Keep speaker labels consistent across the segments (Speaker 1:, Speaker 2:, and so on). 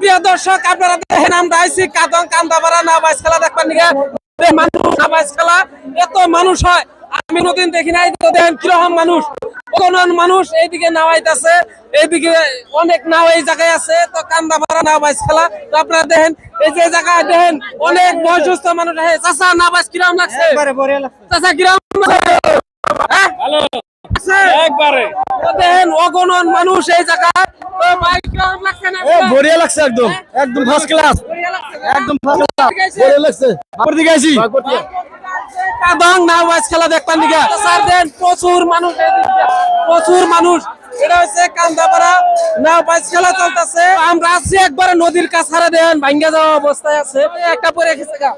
Speaker 1: প্রিয় দর্শক আপনারা দেখেন আমরা আইসি কাদং কান্দাপাড়া না বাইস খেলা দেখবার নিকে। মানুষ না বাইস খেলা এত মানুষ হয় আমি নতুন দেখি নাই তো দেখেন কীরকম মানুষ। কোন মানুষ এইদিকে নাওয়াইতেছে এইদিকে অনেক নাও এই জায়গায় আছে তো কান্দাপাড়া না বাইস খেলা। তো আপনারা দেখেন এই যে জায়গায় দেখেন অনেক বয়সস্থ মানুষ আছে। চাচা না বাইস কীরকম লাগছে? চাচা কীরকম লাগছে? হ্যাঁ?
Speaker 2: একবারে।
Speaker 1: তো দেখেন অগণন মানুষ এই জায়গায়। লাগছে
Speaker 2: বড়িয়া লাগছে একদম। একদম ফার্স্ট ক্লাস একদম ফার্স্ট ক্লাস বড়িয়া লাগছে। বাপর দিকে আইছি
Speaker 1: কাদং নাও ম্যাচ খেলা দেখতাম দিকে। স্যার দেন প্রচুর মানুষ প্রচুর মানুষ। এটা হচ্ছে কান্দাপাড়া। খেলা চলতেছে। আমরা আছি একবারে নদীর কাছারে দেন। ভাঙ্গা যাওয়া অবস্থায় আছে। একটা পরে গেছে গা।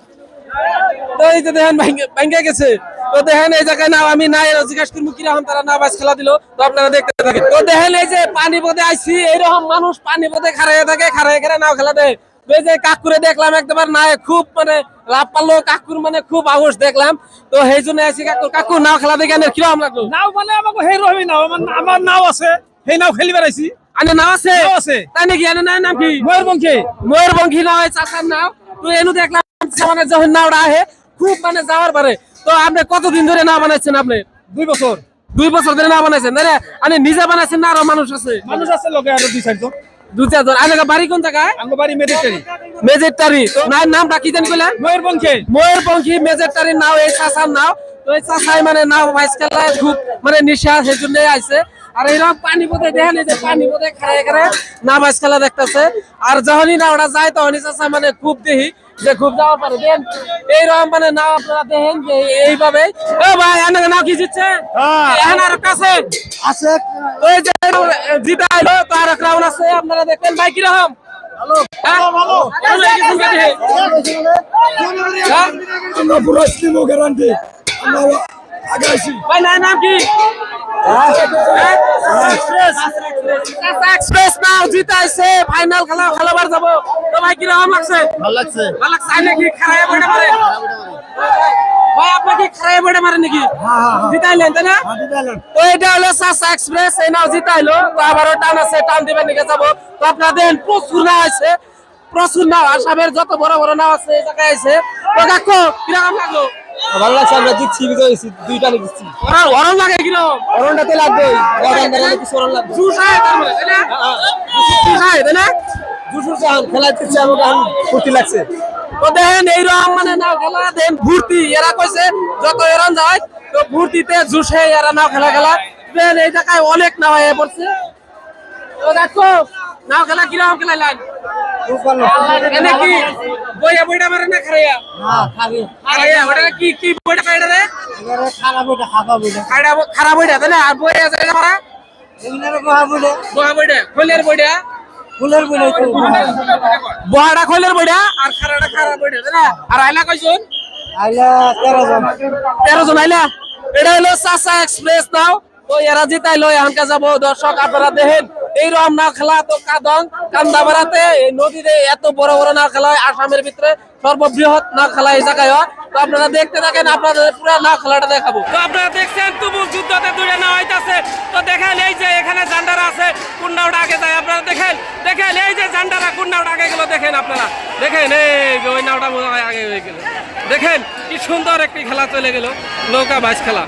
Speaker 1: এই যে দেখেন ভাঙ্গে- গেছে। তো দেখেন এই জায়গায় নাও আমি নাই জিজ্ঞাসা করব কীরকম তারা নাও ম্যাচ খেলা দিল। তো আপনারা দেখতে থাকেন। তো দেখেন এই যে পানি পদে আইছি এইরকম মানুষ পানি পদে খারাইয়া থাকে খারাইয়া খারাই নাও খেলা দেয়। এই যে কাকুরে দেখলাম একবার নাই খুব মানে লাভ পারল কাকুর মানে খুব আহস দেখলাম। তো সেই জন্য আইছি কাকু কাকু নাও খেলা দেখে কীরকম লাগল?
Speaker 2: নাও মানে আমাকে সেই রবি নাও আমার নাও আছে সেই নাও খেলিবার আইছি
Speaker 1: আনে নাও আছে?
Speaker 2: আছে।
Speaker 1: তাই নাকি? আনে নাই নাম কি?
Speaker 2: ময়ূরপঙ্খী
Speaker 1: ময়ূরপঙ্খী নাও চাষার নাও তো এনু দেখলাম যখন নাওটা আহে খুব মানে যাওয়ার পারে। তো আপনি কতদিন ধরে না বানাইছেন আপনি?
Speaker 2: দুই বছর।
Speaker 1: দুই বছর ধরে না বানাইছেন? না? আপনি নিজে বানাইছেন না আরও মানুষ আছে?
Speaker 2: মানুষ আছে লোকে আরও দুই চারজন।
Speaker 1: দু চারজন। আপনার বাড়ি কোন জায়গায়?
Speaker 2: আঙ্গ বাড়ি মেডিটেরি
Speaker 1: মেজেরটারি। না নামটা কি জানি কইলেন
Speaker 2: ময়ূরপঙ্খী।
Speaker 1: ময়ূরপঙ্খী মেজেরটারির নাও এই চাষার নাও তো এই চাষাই মানে নাও ভাইস খেলায় খুব মানে নিশা সেই জন্য আইছে। আর এইরকম পানি পথে দেখেন যে পানি পথে খারে খারে না ভাইস খেলা দেখতেছে। আর যখনই না ওটা যায় তখনই চাষা মানে খুব দেখি যে খুব যাওয়া পারে। দেন এইরকম মানে নাও আপনারা দেখেন যে এইভাবে ও ভাই এনাকে নাও কি জিতছে?
Speaker 2: হ্যাঁ।
Speaker 1: এখন আর কাছে।
Speaker 2: আছে।
Speaker 1: এই যে জিতা এলো তো আর এক রাউন্ড আছে আপনারা দেখবেন ভাই কীরকম। হ্যাঁ? হ্যাঁ?
Speaker 2: আমরা পুরো স্লিমো গ্যারান্টি আমরা আগে আইছি
Speaker 1: ভাই নাম কি? এক্সপ্রেস নাও জিতাইছে ফাইনাল খেলা খেলাবার যাব। তো ভাই কি রকম লাগছে?
Speaker 2: ভালো লাগছে।
Speaker 1: ভালো লাগছে। কি বড়ে মারে? ভাই আপনি কি খারায় বড়ে মারে নাকি? জিতাইলেন তাই না? তো এটা হলো সাসা এক্সপ্রেস। এই নাও জিতাইলো। তো আবারও টান আছে টান দিবেন নিকে যাব। তো আপনাদের প্রচুর নাও আছে। প্রচুর নাও আসামের যত বড় বড় নাও আছে এই জায়গায় আছে। তো কাকু কীরকম লাগল?
Speaker 2: ভালো লাগছে আমরা জিতছি বিজয় হয়েছি দুইটা জিতছি।
Speaker 1: ওরা গরম লাগে কীরকম
Speaker 2: অরণটা তো লাগবে কিছু অরণ লাগবে।
Speaker 1: জুস হয় তার মানে না? হয় না?
Speaker 2: চান খেলা জিতছি আমাকে ফুর্তি লাগছে।
Speaker 1: তো দেখেন এইরকম মানে নাও খেলা দেন ভর্তি এরা কইছে যত এরন যায় তো ভর্তিতে জুসে এরা নাও খেলা খেলা। দেন এই জায়গায় অনেক নাও হয়ে পড়ছে। তো দেখো নাও খেলা কীরকম খেলাইলেন এনে কি বইয়া বইটা মারে না খারাইয়া খারাইয়া ওটা কি কি বইটা খাইটা রে খাইটা খারাপ বইটা আর বইয়া যায় মারা। বহা বইটা। খোলের বইটা বহাটা খোলের বইটা আর খারাটা খারাপ বইটা আর আইলা কইছুন? তেরো জন। আইলা? এটা হলো চাচা এক্সপ্রেস নাও। তো এরা জিতাইলো এখানকার যাব। দর্শক আপনারা দেখেন। এইরকম নাও খেলা তো কাদং কান্দাবাড়াতে এই নদীতে এত বড় বড় নাও খেলা হয় আসামের ভিতরে সর্ববৃহৎ নাও খেলা এই জায়গায় তো আপনারা দেখতে থাকেন, আপনাদের পুরো নাও খেলাটা দেখাবো। তো আপনারা দেখছেন তুমুল যুদ্ধতে দুইটা নাও হইতাছে। তো দেখেন, এই যে এখানে জান্ডারা আছে কোন নাওটা আগে যায়। আপনারা দেখেন দেখেন, এই যে জান্ডারা কোন নাওটা আগে গেল, দেখেন আপনারা। দেখেন, এই ওই নাওটা আগে হয়ে গেল। দেখেন, কি সুন্দর একটি খেলা চলে গেল, নৌকা বাইচ খেলা।